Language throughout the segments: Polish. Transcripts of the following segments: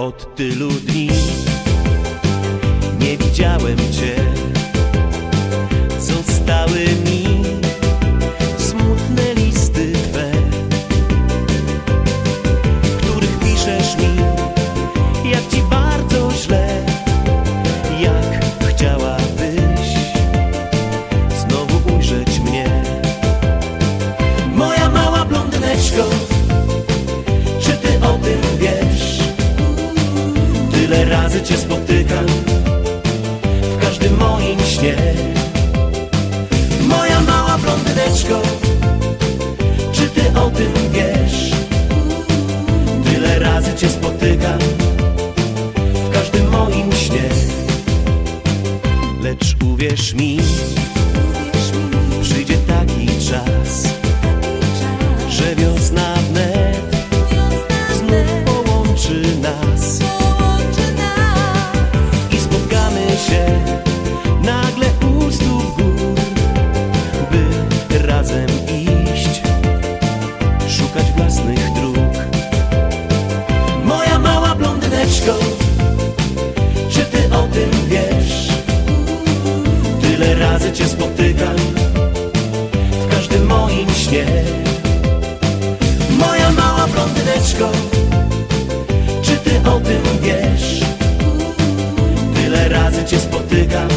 Od tylu dni nie widziałem cię. Razy cię spotykam w każdym moim śnie. Moja mała blondyneczko, czy ty o tym wiesz? Tyle razy cię spotykam w każdym moim śnie. Lecz uwierz mi, Tyle razy cię spotykam w każdym moim śnie. Moja mała blondyneczko, czy ty o tym wiesz? Tyle razy cię spotykam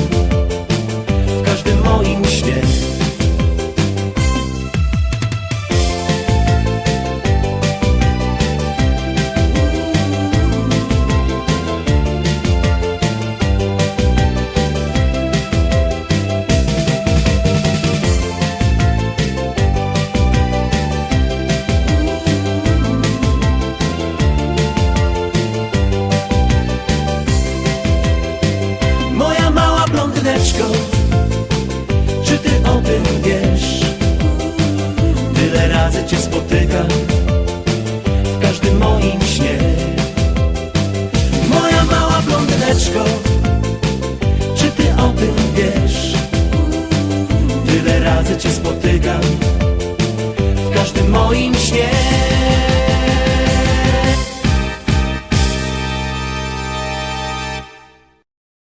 razy Cię spotykam W każdym moim śnie. Moja mała blondyneczko Czy Ty o tym wiesz? Tyle razy Cię spotykam W każdym moim śnie